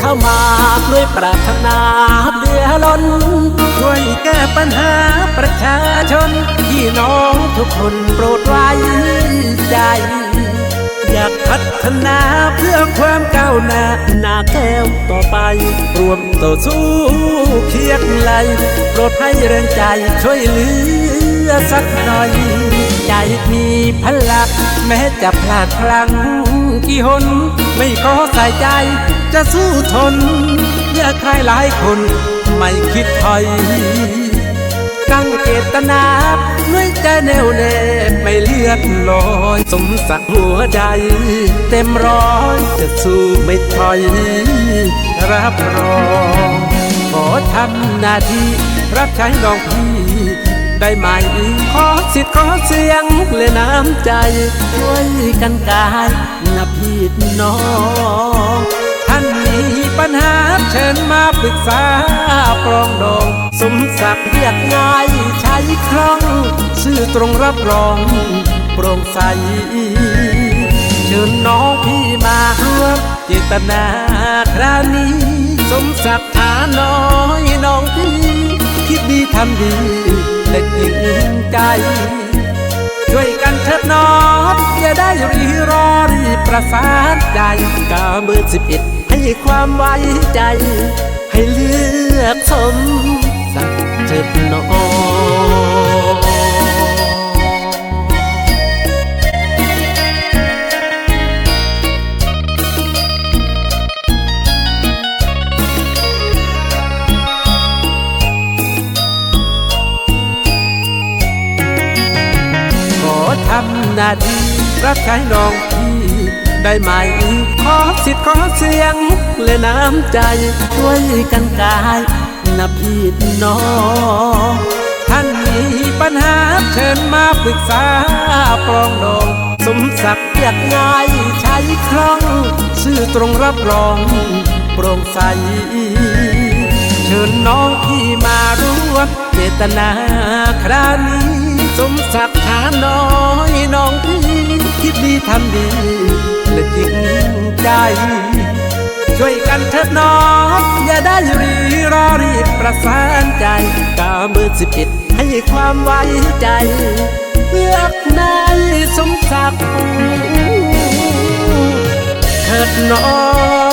เข้ามาด้วยปรารถนาเดือล้น ช่วยแก้ปัญหาประชาชนพี่น้องทุกคนโปรดไว้ใจ อยากพัฒนาเพื่อความก้าวหน้าหน้าแก้วต่อไป รวมต่อสู้เคียงไหลโปรดให้แรงใจช่วยเหลือสักหน่อย ใจมีพลังแม้จะพลาดพลั้ง กี่หน ไม่ขอใส่ใจ จะสู้ทนอยากใครหลายคน ไม่คิดถอยตั้งเจตนาด้วยใจแน่วแน่ไม่เลือดลอยสมศักดิ์หัวใจ เต็มร้อยจะสู้ไม่ถอย รับรองขอทำหน้าที่รับใช้น้องพี่ได้ไหมขอสิทธิ์ขอเสียงและน้ำใจช่วยกันกาย นะพี่น้อง ท่านมีปัญหาเชิญมาปรึกษาปรองดอง สมศักดิ์เรียกง่ายใช้คล่อง ชื่อตรงรับรอง โปร่งใส เชิญน้องพี่มาร่วมเจตนาคราวนี้ สมศักดิ์ฐานน้อยน้องพี่คิดดีทำดีและจริงใจ ช่วยกันเถิดน้องอย่าได้รีรอรีบ ประสานใจกาเบอร์สิบเอ็ดให้ความไว้ใจ ให้เลือกสมสักเถิดน้องขอทำหน้าที่รับใช้น้องพี่ ได้ไหม ขอสิทธิ์ขอเสียง และน้ำใจช่วยกันกายนะพี่น้องท่านมีปัญหาเชิญมาปรึกษาปรองดอง สมศักดิ์เรียกง่ายใช้คล่อง ชื่อตรงรับรอง โปร่งใส เชิญน้องพี่มาร่วมเจตนาครานี้ สมศักดิ์ฐานน้อยน้องพี่ คิดดีทำดีและจริงใจ ช่วยกันเถิดน้อง อย่าได้รีรอรีบประสานใจกาเบอสิบเอ็ดให้ความไว้ใจ เลือกนายสมศักดิ์เถิดน้อง